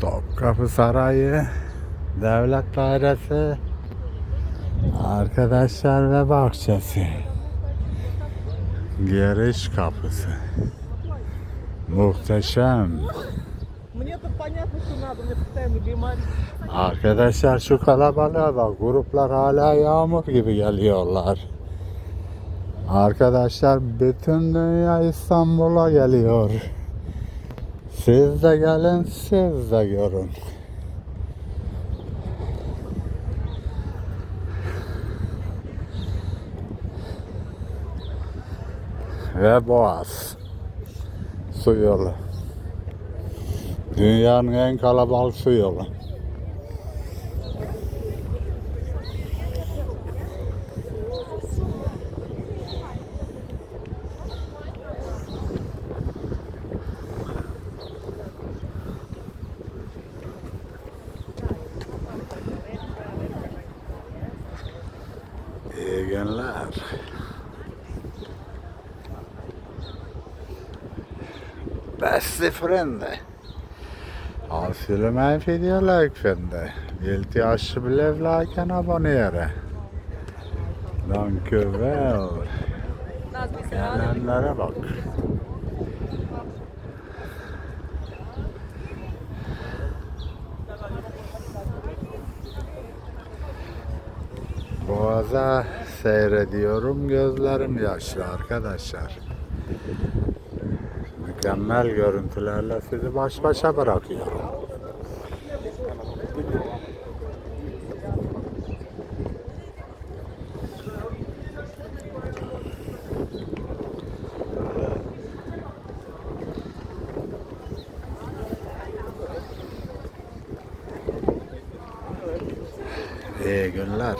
Topkapı Sarayı, Devlet Dairesi, Arkadaşlar ve Bahçesi, Giriş Kapısı. Muhteşem. Arkadaşlar şu kalabalığa bak. Gruplar hala yağmur gibi geliyorlar. Arkadaşlar bütün dünya İstanbul'a geliyor. Siz de gelin, siz de görün. Ve Boğaz. Su yolu. Dünyanın en kalabalık su yolu. Egen Egenlär. Bestefrende. Han skulle mig en fin dialogfrende. Vil de ikke bli vlaken abonnere? Danke vel. Jeg nevner det bak. Boğaza seyrediyorum gözlerim yaşlı arkadaşlar. Mükemmel görüntülerle sizi baş başa bırakıyorum. İyi günler.